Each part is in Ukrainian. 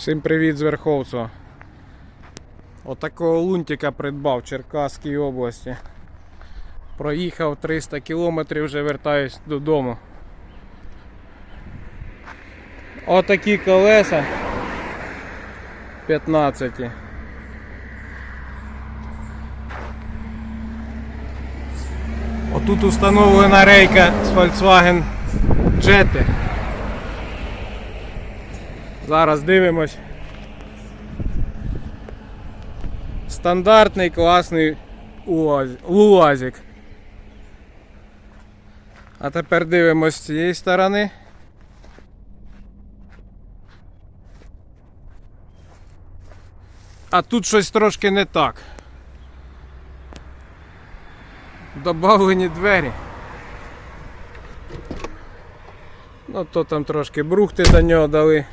Всім привіт з Верховцева. Отакого лунтика придбав в Черкаській області. Проїхав 300 кілометрів, вже вертаюсь додому. Отакі колеса 15. Отут установлена рейка з Volkswagen Jetta. Зараз дивимось. Стандартний класний УАЗ- УАЗик. А тепер дивимось з цієї сторони. А тут щось трошки не так. Добавлені двері. Ну то там трошки брухти до нього дали.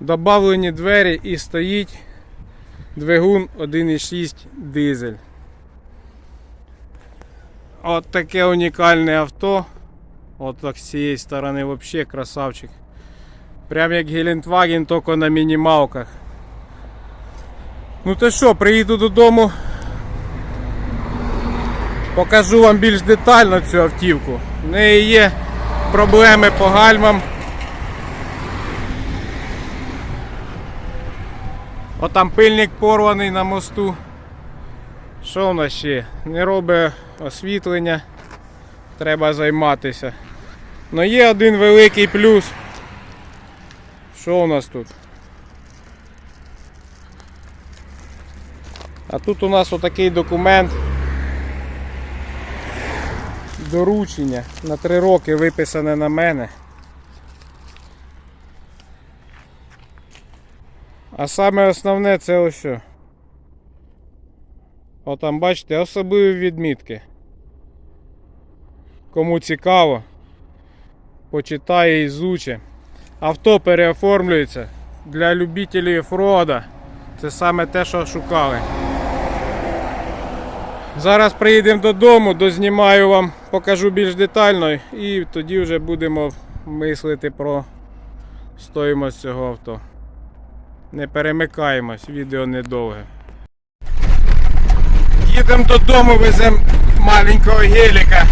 Добавлені двері і стоїть двигун 1.6 дизель. От таке унікальне авто. От так з цієї сторони взагалі красавчик. Прям як Гелендваген, тільки на мінімалках. Ну то що, приїду додому. Покажу вам більш детально цю автівку. В неї є проблеми по гальмам. О там пильник порваний на мосту. Що в нас ще? Не робить освітлення. Треба займатися. Ну є один великий плюс. Що у нас тут? А тут у нас отакий документ. Доручення на три роки виписане на мене. А саме основне це ось. що. О, там бачите, особливі відмітки. Кому цікаво, почитає і зуче. Авто переоформлюється для любителів офрода. Це саме те, що шукали. Зараз приїдемо додому, дознімаю вам, покажу більш детально і тоді вже будемо мислити про стоїмость цього авто. Не перемикаємось, відео недовге. Їдемо додому, веземо маленького геліка.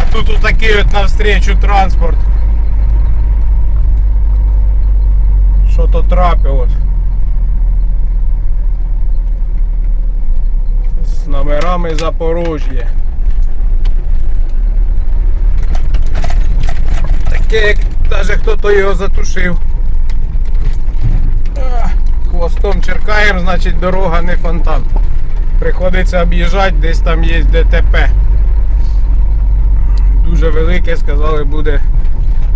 А тут отакий от навстречу транспорт. Що то трапилось? З номерами Запорожжя. Таке, як навіть хто-то його затушив. Хвостом черкаємо, значить дорога не фонтан. Приходиться об'їжджати, десь там є ДТП. Дуже велике, сказали, буде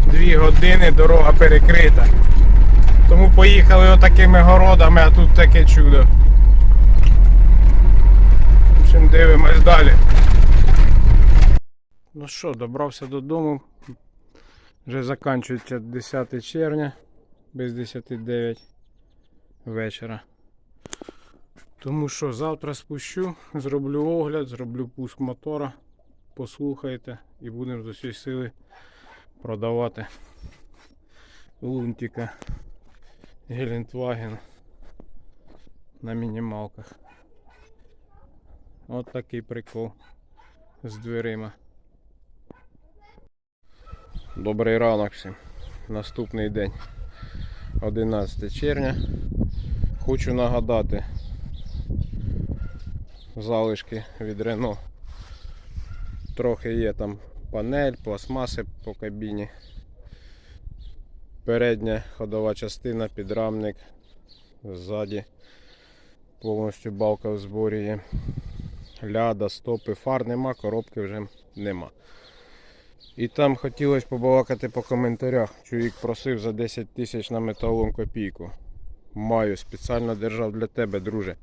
2 години, дорога перекрита. Тому поїхали отакими городами, а тут таке чудо. В общем, дивимось далі. Ну що, добрався додому. Вже закінчується 10 червня без 10.09 вечора. Тому що завтра спущу, зроблю огляд, зроблю пуск мотора, послухайте і будемо з усієї сили продавати лунтика Гелендваген на мінімалках. От такий прикол з дверима. Добрий ранок всім. Наступний день. 11 червня. Хочу нагадати залишки від Рено. Трохи є там панель, пластмаси по кабіні. Передня ходова частина, підрамник. Ззаді повністю балка в зборі є. Ляда, стопи, фар нема, коробки вже нема. І там хотілося побалакати по коментарях. Чоловік просив за 10 тисяч на металом копійку. Маю, спеціально держав для тебе, друже.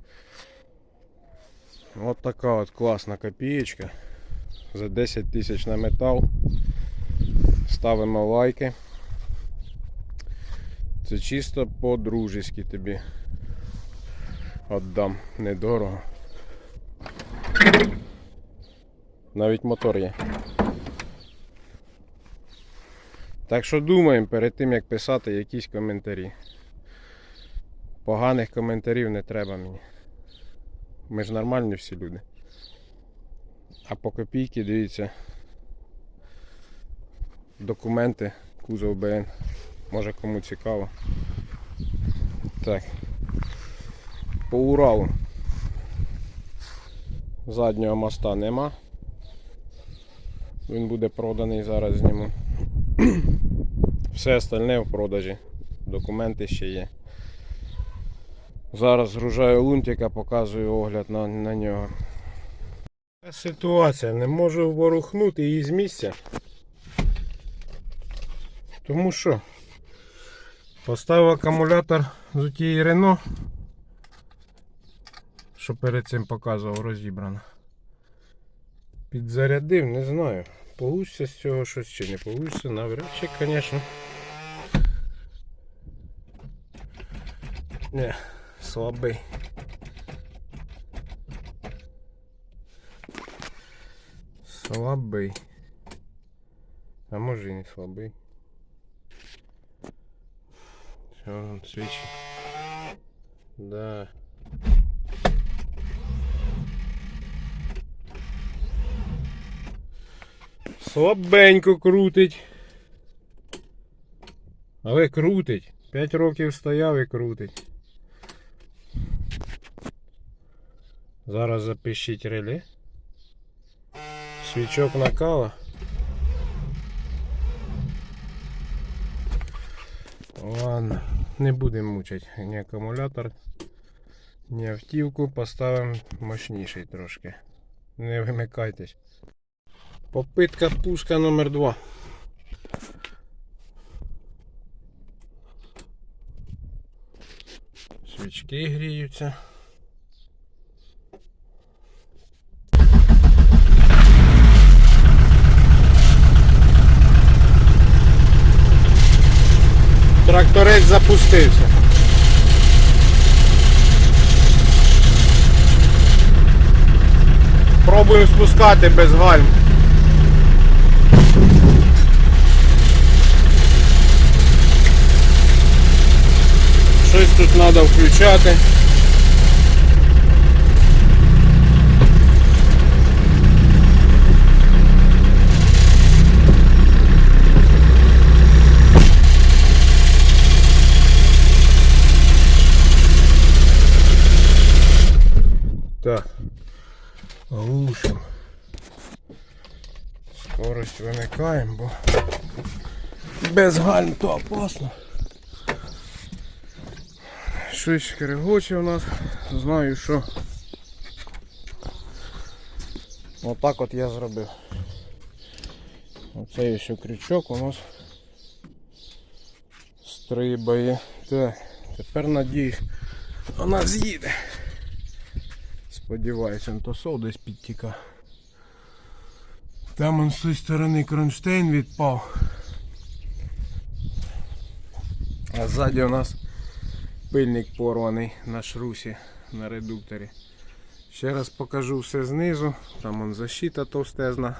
От така от класна копієчка. За 10 тисяч на метал. Ставимо лайки. Це чисто по-дружески тобі. Отдам недорого. Навіть мотор є. Так що думаємо перед тим, як писати якісь коментарі. Поганих коментарів не треба мені. Ми ж нормальні всі люди. А по копійки, дивіться. Документи, кузов БН. Може кому цікаво. Так. По Уралу. Заднього моста нема. Він буде проданий зараз зніму. Все остальне в продажі. Документи ще є. Зараз згружаю лунтика, показую огляд на, на нього. Ситуація, не можу ворухнути її з місця. Тому що поставив акумулятор з тієї Рено, що перед цим показував, розібрано. Підзарядив, не знаю. Получиться з цього щось чи не получиться, навряд чи, звісно. Не, слабий. Слабий. А може і не слабий. Що он свічі? Да. Слабенько крутить. Але крутить. 5 років стояв і крутить. Зараз запишіть реле. Свічок накала. Ладно, не будемо мучити ні акумулятор, ні автівку, поставимо мощніший трошки. Не вимикайтесь. Попитка пуска номер 2 Свічки гріються. Тракторець запустився. Пробуємо спускати без гальм. Щось тут треба включати. Так. Глушим. Скорость вимикаємо, бо без гальм то опасно. Щось кригоче у нас. Знаю, що отак от я зробив. Оцей ось крючок у нас стрибає. Так, тепер надіюсь, вона з'їде. Сподіваюся, он то сол десь підтіка. Там он з тої сторони кронштейн відпав. А ззаді у нас пильник порваний на шрусі на редукторі. Ще раз покажу все знизу. Там он защита товстезна.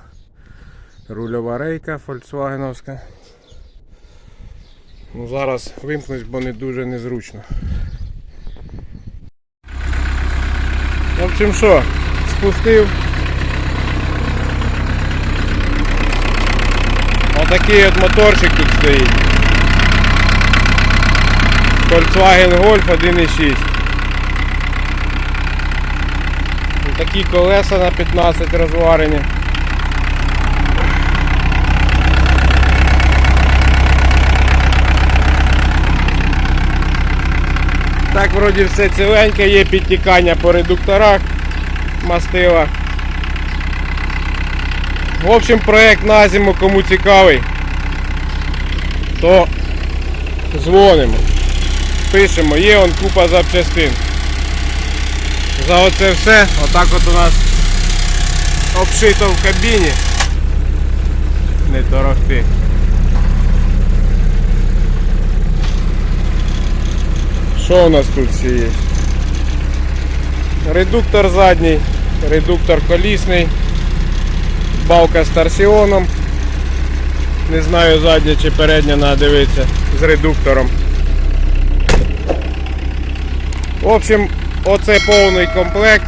Рульова рейка фольксвагеновська. Ну зараз вимкнусь, бо не дуже незручно. Общем що, спустив. Отакий от моторчик тут стоїть. Volkswagen Golf 1.6. Такі колеса на 15 розварені. Так, вроді все ціленьке, є підтікання по редукторах мастила. В общем, проект на зиму, кому цікавий, то дзвонимо, пишемо, є он купа запчастин. За оце все, отак от у нас обшито в кабіні. Не торохти. Що у нас тут ще є? Редуктор задній, редуктор колісний, балка з торсіоном. Не знаю задня чи передня треба дивитися з редуктором. В общем, оце повний комплект.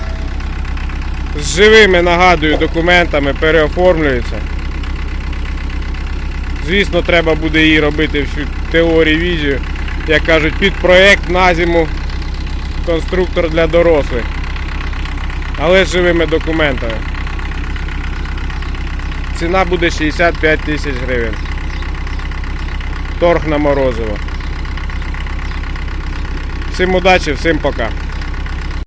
З живими, нагадую, документами переоформлюється. Звісно, треба буде її робити всю теорію візію. Як кажуть, під проєкт на зиму конструктор для дорослих. Але з живими документами. Ціна буде 65 тисяч гривень. Торг на морозиво. Всім удачі, всім пока.